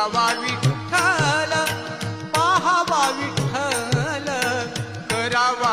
फिरावा विठ्ठल पाहावा विठ्ठल करावा